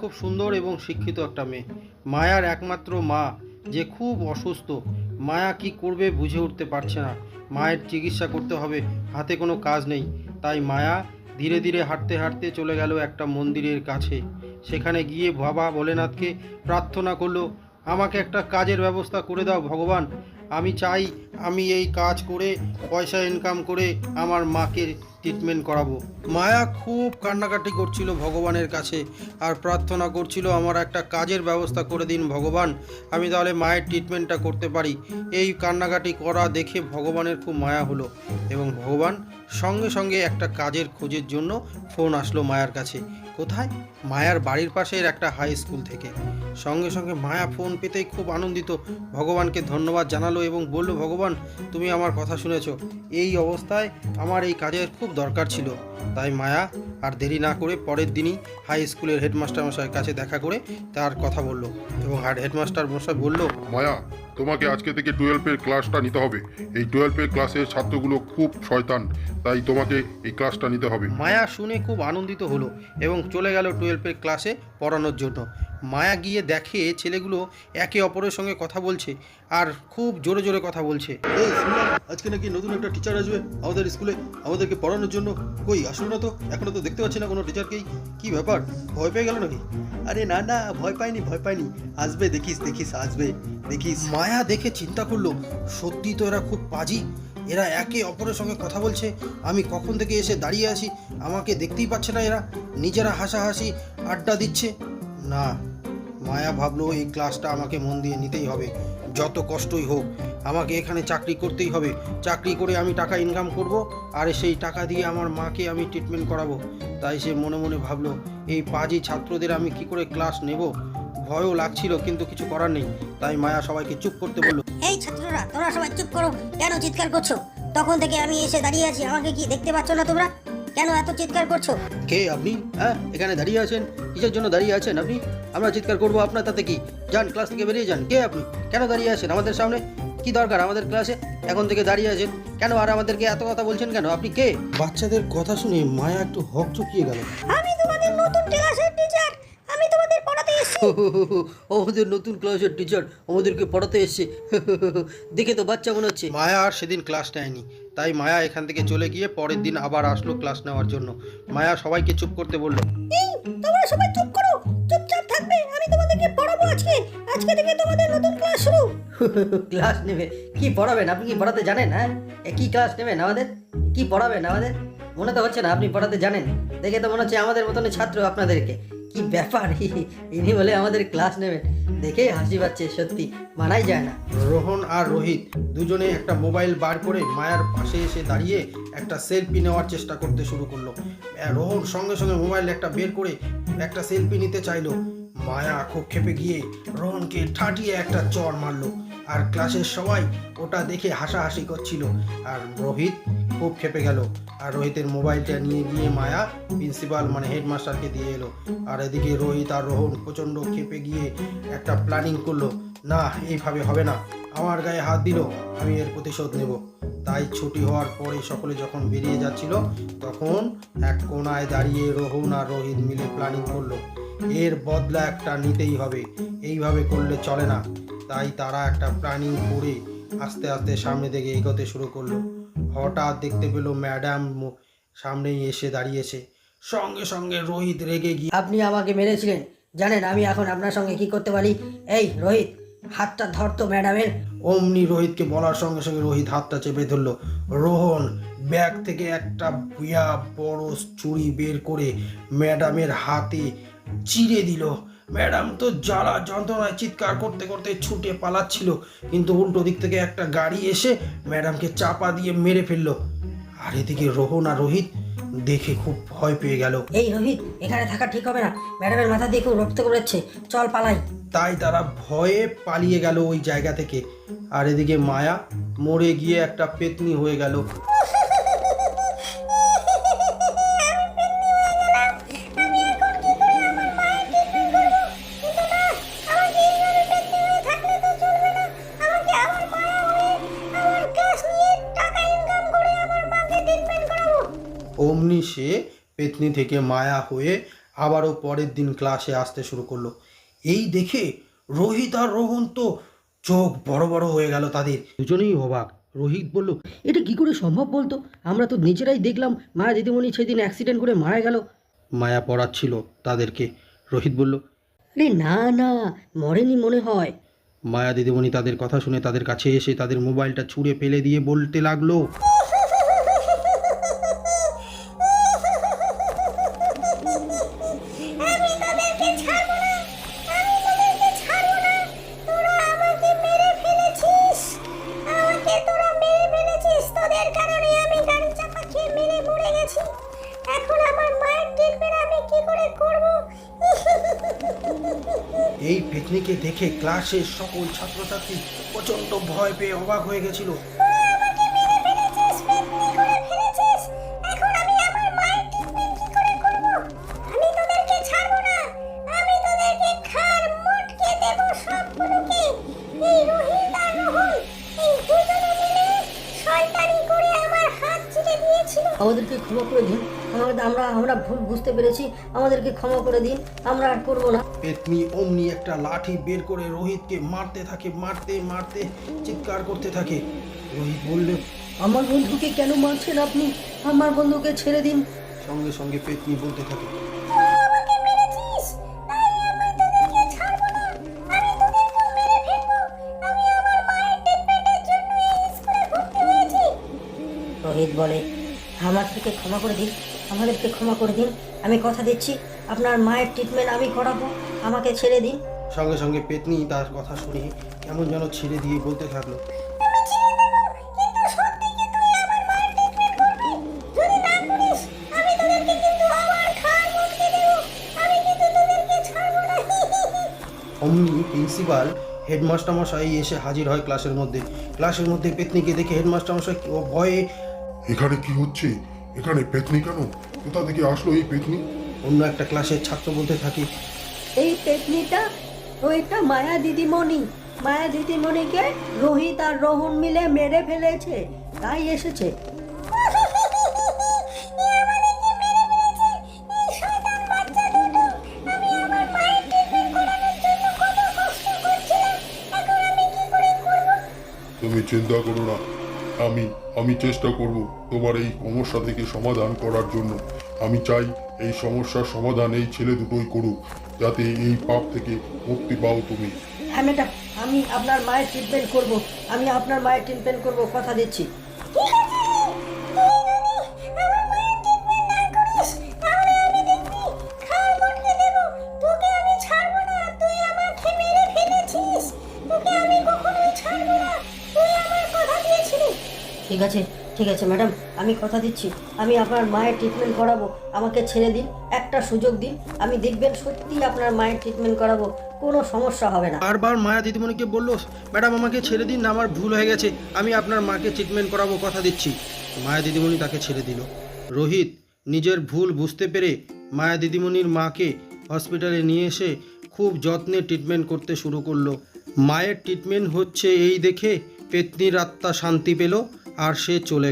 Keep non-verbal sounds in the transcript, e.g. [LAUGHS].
খুব সুন্দর এবং শিক্ষিত একটা মেয়ে। মায়ার একমাত্র মা, যে খুব অসুস্থ। মায়া কি করবে বুঝে উঠতে পারছে না। মায়ের চিকিৎসা করতে হবে, হাতে কোনো কাজ নেই। তাই মায়া ধীরে ধীরে হাঁটতে হাঁটতে চলে গেল একটা মন্দিরের কাছে। সেখানে গিয়ে বাবা ভোলেনাথকে প্রার্থনা করল, আমাকে একটা কাজের ব্যবস্থা করে দাও ভগবান। আমি চাই আমি এই কাজ করে, পয়সা ইনকাম করে আমার মাকে ট্রিটমেন্ট করাবো। মায়া খুব কান্নাকাটি করছিল ভগবানের কাছে আর প্রার্থনা করছিল আমার একটা কাজের ব্যবস্থা করে দিন ভগবান, আমি তাহলে মায়ের ট্রিটমেন্টটা করতে পারি। এই কান্নাকাটি করা দেখে ভগবানের খুব মায়া হলো এবং ভগবান সঙ্গে সঙ্গে একটা কাজের খোঁজের জন্য ফোন আসলো মায়ার কাছে। কোথায়? মায়ার বাড়ির পাশের একটা হাই স্কুল থেকে। সঙ্গে সঙ্গে মায়া ফোন পেতেই খুব আনন্দিত। ভগবানকে ধন্যবাদ জানালো এবং বলল ভগবান তুমি আমার কথা শুনেছ। এই অবস্থায় আমার এই কাজের খুব দরকার ছিল। তাই মায়া আর দেরি না করে পরের দিনই হাই স্কুলের হেডমাস্টার মশাইয়ের কাছে দেখা করে তার কথা বলল এবং হেডমাস্টার মশাই বলল মায়া তোমাকে আজকে থেকে টুয়েলভের ক্লাসটা নিতে হবে। এই টুয়েলভের ক্লাসের ছাত্রগুলো খুব শয়তান তাই তোমাকে এই ক্লাসটা নিতে হবে। মায়া শুনে খুব আনন্দিত হলো এবং চলে গেল টুয়েলভের ক্লাসে পড়ানোর জন্য। মায়া গিয়ে দেখে ছেলেগুলো একে অপরের সঙ্গে কথা বলছে আর খুব জোরে জোরে কথা বলছে। এই শুনলাম আজকে নাকি নতুন একটা টিচার আসবে আমাদের স্কুলে আমাদেরকে পড়ানোর জন্য। কই আসলো না তো? এখনও তো দেখতে পাচ্ছি না কোনো টিচারকেই কি ব্যাপার ভয় পেয়ে গেল নাকি? আরে না না ভয় পাইনি ভয় পাইনি। আসবে দেখিস দেখিস আসবে দেখিস। মায়া দেখে চিন্তা করল সত্যি তো এরা খুব পাজি। এরা একে অপরের সঙ্গে কথা বলছে। আমি কখন থেকে এসে দাঁড়িয়ে আছি, আমাকে দেখতেই পাচ্ছে না এরা। নিজেরা হাসাহাসি আড্ডা দিচ্ছে। না, মায়া ভাবলো এই ক্লাসটা আমাকে মন দিয়ে নিতেই হবে। যত কষ্টই হোক, আমাকে এখানে চাকরি করতেই হবে। চাকরি করে আমি টাকা ইনকাম করব, আর সেই টাকা দিয়ে আমার মাকে আমি ট্রিটমেন্ট করাবো। তাই সে মনে মনে ভাবলো, এই পাজি ছাত্রদের আমি কি করে ক্লাস নেব? ভয়ও লাগছিল কিন্তু কিছু করার নেই। তাই মায়া সবাইকে চুপ করতে বলল এই ছাত্ররা তোমরা সবাই চুপ করো। কেন চিৎকার করছ? তখন থেকে আমি এসে দাঁড়িয়ে আছি। আমাকে কি দেখতে পাচ্ছ না তোমরা? কেন এত চিৎকার করছ? কে আপনি? হ্যাঁ এখানে দাঁড়িয়ে আছেন? কিসের জন্য দাঁড়িয়ে আছেন আপনি? আমরা চিৎকার করব আপনার তাতে কি? যান ক্লাস থেকে বেরিয়ে যান। কে আপনি? কেন দাঁড়িয়ে আছেন আমাদের সামনে? কি দরকার আমাদের ক্লাসে? এখন থেকে দাঁড়িয়ে আছেন। কেন আর আমাদেরকে এত কথা বলছেন কেন? আপনি কে? বাচ্চাদের কথা শুনে মায়া একটু হক চুকিয়ে গেল [LAUGHS] আমাদের নতুন ক্লাসের টিচার আমাদেরকে পড়াতে এসছে। [LAUGHS] দেখে তো বাচ্চা মনে হচ্ছে। মায়া আর সেদিন ক্লাস নেয়নি। তাই মায়া এখান থেকে চলে গিয়ে পরের দিন আবার আসলো ক্লাস নেওয়ার জন্য। মায়া সবাইকে চুপ করতে বলল তোমরা সবাই চুপ করো। চুপচাপ থাকবে আমি তোমাদেরকে পড়াবো আজকে। আজকে থেকে তোমাদের নতুন ক্লাস শুরু। [LAUGHS] ক্লাস নেবে? কি পড়াবেন? আপনি কি পড়াতে জানেন হ্যাঁ? কি ক্লাস নেবেন আমাদের? কি পড়াবেন আমাদের? মনে তো হচ্ছে না আপনি পড়াতে জানেন। দেখে তো মনে হচ্ছে আমাদের মতন ছাত্র আপনাদেরকে। কি ব্যাপার? ইনি বলে আমাদের ক্লাস নেবেন। দেখে হাসি পাচ্ছে, সত্যি। মানাই যায় না। রোহন আর রোহিত দুজনে একটা মোবাইল বার করে মায়ার পাশে এসে দাঁড়িয়ে একটা সেলফি নেওয়ার চেষ্টা করতে শুরু করল। রোহন সঙ্গে সঙ্গে মোবাইল একটা বের করে একটা সেলফি নিতে চাইলো। মায়া খুব খেপে গিয়ে রোহনকে ঠাটিয়ে একটা চর মারলো। আর ক্লাসের সবাই ওটা দেখে হাসাহাসি করছিল। আর রোহিত খুব খেপে গেল। আর রোহিতের মোবাইলটা নিয়ে গিয়ে মায়া প্রিন্সিপাল মানে হেডমাস্টারকে দিয়ে এলো। আর এদিকে রোহিত আর রোহন প্রচণ্ড খেপে গিয়ে একটা প্ল্যানিং করল। না, এইভাবে হবে না। আমার গায়ে হাত দিল, আমি এর প্রতিশোধ নেব। তাই ছুটি হওয়ার পরে সকলে যখন বেরিয়ে যাচ্ছিল, তখন এক কোনায় দাঁড়িয়ে রোহন আর রোহিত মিলে প্ল্যানিং করল। এর বদলা একটা নিতেই হবে। এইভাবে করলে চলে না। তাই তারা একটা প্ল্যানিং করে আস্তে আস্তে সামনে দিকে এগোতে শুরু করল। হঠাৎ দেখতে পেল ম্যাডাম সামনেই এসে দাঁড়িয়েছে। সঙ্গে সঙ্গে রোহিত রেগে গিয়ে আপনি আমাকে মেরেছিলেন। জানেন আমি এখন আপনার সঙ্গে কি করতে পারি? এই রোহিত হাতটা ধরতো ম্যাডামের। অমনি রোহিতকে বলার সঙ্গে সঙ্গে রোহিত হাতটা চেপে ধরলো। রোহন ব্যাগ থেকে একটা বিয়া বড় ছুরি বের করে ম্যাডামের হাতে চিড়ে দিল। ম্যাডাম তো জ্বালা যন্ত্রণায় চিৎকার করতে করতে ছুটে পালাচ্ছিল কিন্তু উল্টো দিক থেকে একটা গাড়ি এসে ম্যাডামকে চাপা দিয়ে মেরে ফেলল। আর এদিকে রোহন আর রোহিত দেখে খুব ভয় পেয়ে গেল। এই রোহিত এখানে থাকা ঠিক হবে না। ম্যাডামের মাথা দিয়ে খুব রক্ত করেছে চল পালাই। তাই তারা ভয়ে পালিয়ে গেল ওই জায়গা থেকে। আর এদিকে মায়া মরে গিয়ে একটা পেতনি হয়ে গেল। অমনি সে পেতনি থেকে মায়া হয়ে আবারও পরের দিন ক্লাসে আসতে শুরু করল। এই দেখে রোহিত আর রোহন তো চোখ বড় বড় হয়ে গেল তাদের। দুজনেই অবাক। রোহিত বলল, এটা কি করে সম্ভব বলতো? আমরা তো নিজেরাই দেখলাম মা দিদিমণি সেদিন অ্যাক্সিডেন্ট করে মারা গেল। মায়া পড়াচ্ছিল তাদেরকে। রোহিত বলল, আরে না না, মরেনি মনে হয়। মায়া দিদিমণি তাদের কথা শুনে তাদের কাছে এসে তাদের মোবাইলটা ছুঁড়ে ফেলে দিয়ে বলতে লাগল এই পিকনিকে দেখে ক্লাসের সকল ছাত্রছাত্রী প্রচণ্ড ভয় পেয়ে অবাক হয়ে গেছিল। আমাদেরকে ক্ষমা করে দিন। আমাদের আমরা আমরা ভুল বুঝতে পেরেছি। আমাদেরকে ক্ষমা করে দিন। আমরা আর করব না। পেতনি অমনি একটা লাঠি বের করে রোহিতকে মারতে থাকে মারতে মারতে চিৎকার করতে থাকে। রোহিত বলল আমার বন্ধুকে কেন মারছেন আপনি? আমার বন্ধুকে ছেড়ে দিন। সঙ্গে সঙ্গে পেতনি বলতে থাকে রোহিত মেরেছিস আমার আমাদেরকে ক্ষমা করে দিন আমাদেরকে ক্ষমা করে দিন। আমি কথা দিচ্ছি আপনার মায়ের ট্রিটমেন্ট আমি করাবো আমাকে ছেড়ে দিন। সঙ্গে সঙ্গে পেতনি তার কথা শুনে কেমন যেন ছেড়ে দিয়ে বলতে থাকল। আমি ছেড়ে দেবো কিন্তু সত্যি কি তুই আমার মায়ের ট্রিটমেন্ট করবি? যদি না করিস আমি তোদেরকে কিন্তু আবার খাওয়ার মুখে দেবো। আমি কিন্তু তোদেরকে ছাড়বো না। অমনি প্রিন্সিপাল হেডমাস্টার মশাই এসে হাজির হয় ক্লাসের মধ্যে। ক্লাসের মধ্যে পেতনিকে দেখে হেডমাস্টার মশাই ভয়ে এখানে কি হচ্ছে? এখানে পেতনি কেন? কোথা থেকে আসলো এই পেতনি? অন্য একটা ক্লাসের ছাত্র বলতে থাকি। এই পেতনিটা ওইটা মায়া দিদিমণি। মায়া দিদিমণিকে রোহিত আর রোহন মিলে মেরে ফেলেছে। তাই এসেছে। তুমি চিন্তা করো না। আমি আমি চেষ্টা করব তোমার এই সমস্যা থেকে সমাধান করার জন্য। আমি চাই এই সমস্যার সমাধান এই ছেলে দুটোই করুক, যাতে এই পাপ থেকে মুক্তি পাও তুমি। হ্যাঁ ম্যাডাম, আমি আপনার মায়ের ট্রিটমেন্ট করব। আমি আপনার মায়ের ট্রিটমেন্ট করব, কথা দিচ্ছি। ঠিক আছে ঠিক আছে ম্যাডাম আমি কথা দিচ্ছি। আমি আপনার মায়ের ট্রিটমেন্ট করাবো। আমাকে ছেড়ে দিন, একটা সুযোগ দিন। আমি দেখবেন সত্যি আপনার মায়ের ট্রিটমেন্ট করাবো। কোনো সমস্যা হবে না। বারবার মায়া দিদিমণিকে বলল ম্যাডাম আমাকে ছেড়ে দিন না, আমার ভুল হয়ে গেছে। আমি আপনার মাকে ট্রিটমেন্ট করাবো, কথা দিচ্ছি। মায়া দিদিমণি তাকে ছেড়ে দিল। রোহিত নিজের ভুল বুঝতে পেরে মায়া দিদিমণির মাকে হসপিটালে নিয়ে এসে খুব যত্নে ট্রিটমেন্ট করতে শুরু করল। মায়ের ট্রিটমেন্ট হচ্ছে এই দেখে পেতনির আত্মা শান্তি পেল। আর সে চলে